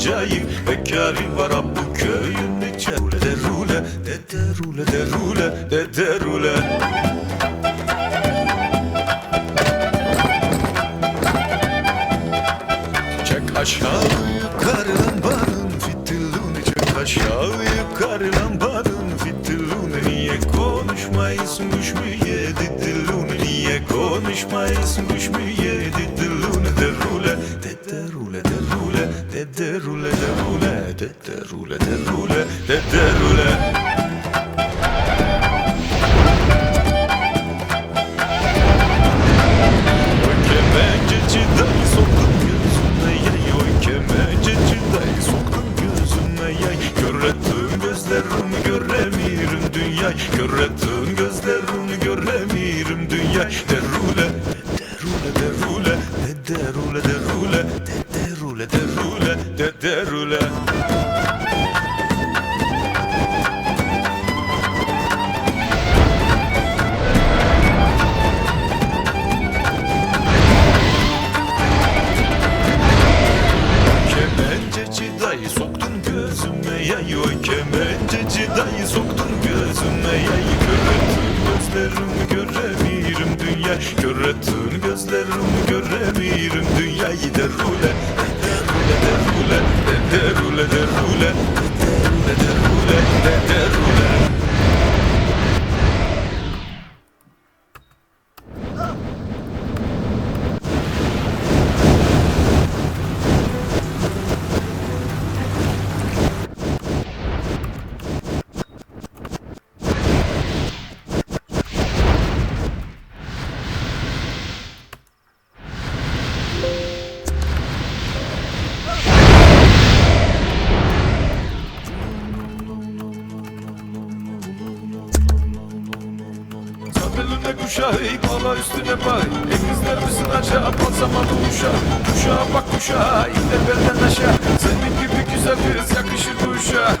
acayip Bekari var bu köyün içinde De rule, de de rule, de rule, de de rule. Çek aşağı yukarı lambanın fitilini Çek aşağı yukarı lambanın fitilini. Niye mu yedi dilini? Niye konuşmayısın kuş you Kuşağı kola üstüne bay Ekizler misin aşağı patlamadı uşağı Kuşağa bak kuşağa indir belden aşağı. Senin gibi güzel kız yakışır bu uşağa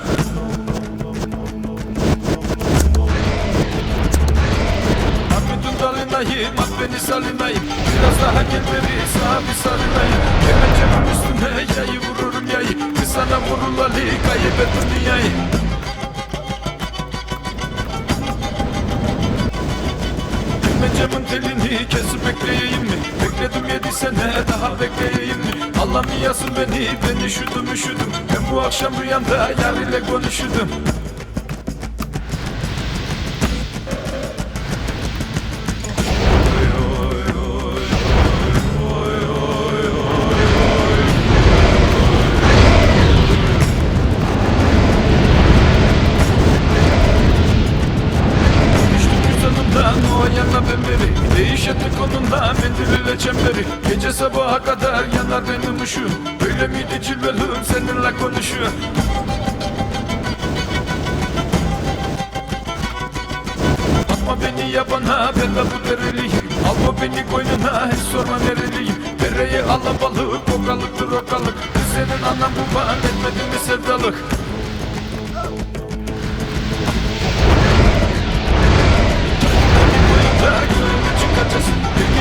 dalinayım at beni salinayım Biraz daha gel beri sağa bir sarılayım Kemencemin üstüne yayı vururum yayı. Kız sana vurulalı kaybettim dünyayı sene daha bekleyeyim mi? Allah mı yasın beni, ben üşüdüm üşüdüm. Ben bu akşam rüyamda yar ile konuşudum yana ben beri. Değiş ettik onunla mendil ile çemberi. Gece sabaha kadar yanar benim ışığım Böyle miydi cilvelüm seninle konuşuyor? Atma beni yabana ben de bu dereliyim. Alma beni koynuna hiç sorma nereliyim. Dereyi alabalık okalıktır okalık. Kız senin anan baban etmedi mi sevdalık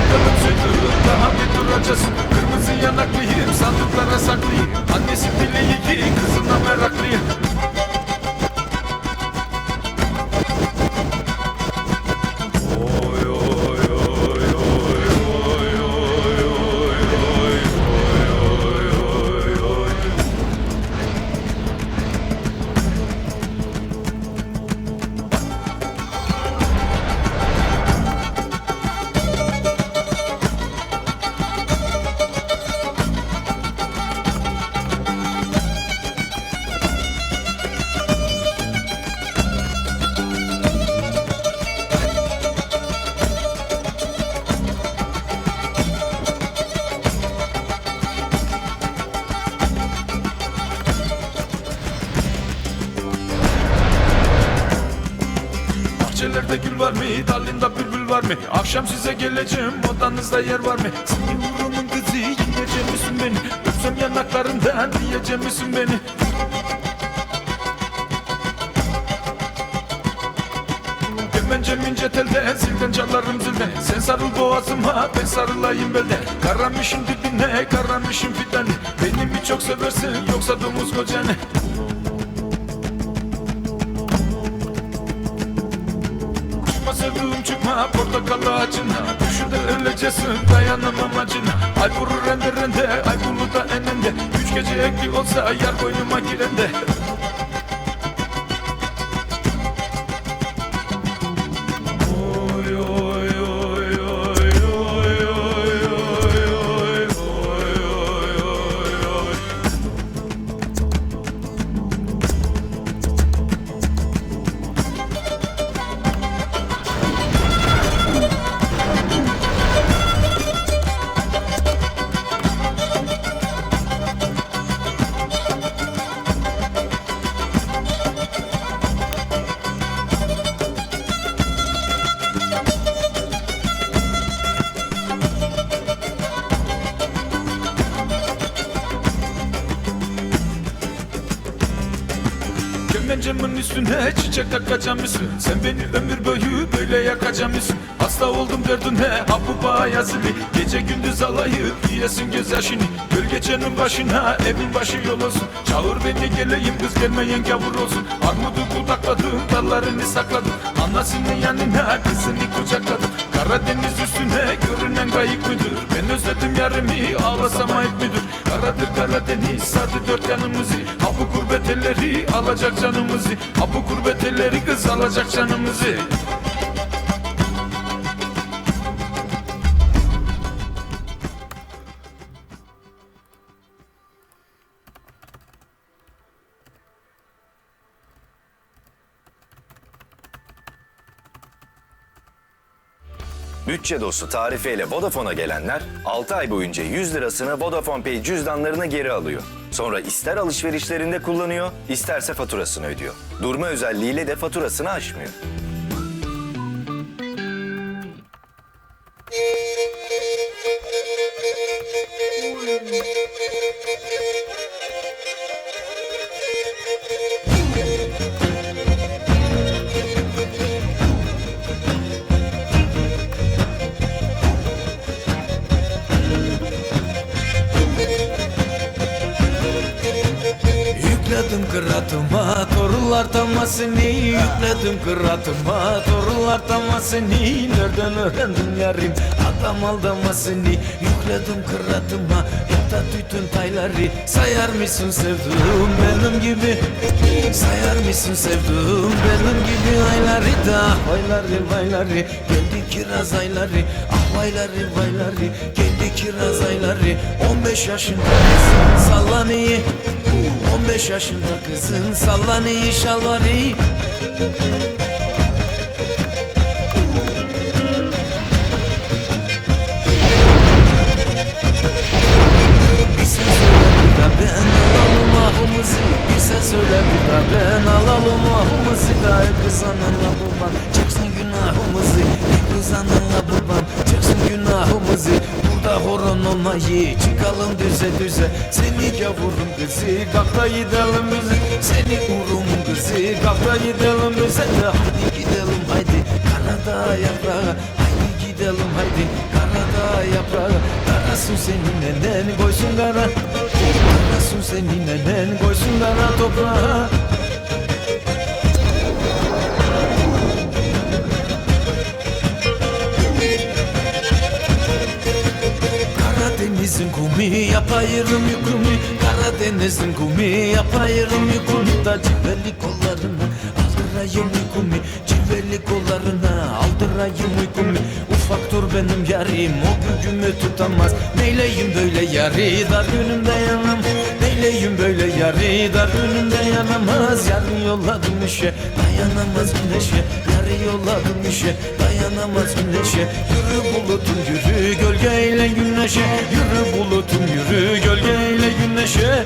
bakalım çocuğunda hangi tur hocası Kırmızı yanaklıyım sandıklara saklıyım. Annesi dileği ki kızına meraklıyım. Bahçelerde gül var mı? Dalında bülbül var mı? Akşam size geleceğim odanızda yer var mı? Senin vurumun kızı yiyecek misin beni? Öpsem yanaklarından diyecek misin beni? Kemencem ince telde Zilden çalarım zilden Sen sarıl boğazıma ben sarılayım belden Karamışın dibine karamışın fidani Beni mi çok seversin yoksa domuz kocanı sevduğum çıkma portakal ağacına. Düşü de öleceğsin dayanamam acına Ay vurur rende rende ay buluta enende Üç gece ekli olsa yar koynuma girende Hemen camın üstüne çiçek takacaksın Sen beni ömür boyu böyle yakacağım yakacaksın Hasta oldum derdine ha bu bağ yazılı Gece gündüz alayıp yiyesin gözyaşını. Gölgecenin başına evin başı yol olsun. Çağır beni geleyim kız gelmeyen gavur olsun. Armudu kudakladım dallarını sakladım. Anasının yanına kızını kucakladım. Karadeniz üstüne görünen kayık müdür? Ben özledim yarımı ağlasam ayıp müdür? Karadır Karadeniz sardı dört yanımızı. Ha bu elleri alacak canımızı. Ha bu elleri kız alacak canımızı Bütçe dostu tarifeyle Vodafone'a gelenler 6 ay boyunca 100 lirasını Vodafone Pay cüzdanlarına geri alıyor. Sonra ister alışverişlerinde kullanıyor, isterse faturasını ödüyor. Durma özelliğiyle de faturasını aşmıyor. Yükledim kıratıma torunlar tamasını Yükledim kıratıma torunlar tamasını Nereden öğrendin yarim? Adam aldamasını Yükledim kıratıma yapta tütün tayları Sayar mısın sevduğum benim gibi? Sayar mısın sevduğum benim gibi? Ayları da Ayları vayları geldi kiraz ayları Ah vayları vayları geldi kiraz ayları. 15 yaşında kızın sallanıyı 15 yaşında kızın sallanıyı şalvarıyı söyle bir daha ben alalım ahımızı. Gayet kızanın lafından çıksın günahımızı. Olmayı çıkalım düze düze. Seni gavurum kızı da gidelim bizi Seni uğrumun kızı da gidelim bize De. Haydi gidelim haydi. Kanada yaprağı Haydi gidelim haydi. Kanada yaprağı Karasın senin nenen koysun kara. Karasın senin nenen koysun kara toprağa Karadeniz'in kumi yapayırım yükümü. Karadeniz'in kumi yapayırım yükümü. Da cibelli kollarına aldırayım yükümü. Cibelli kollarına aldırayım yükümü. Ufak dur benim yarim o gücümü tutamaz. Neyleyim böyle yari? Dar günümde yanam Böyleyim böyle yarı dar Önümde yanamaz. Yarı yolladım işe Dayanamaz güneşe. Yarı yolladım işe Dayanamaz güneşe. Yürü bulutum yürü gölgeyle güneşe. Yürü bulutum yürü gölgeyle güneşe.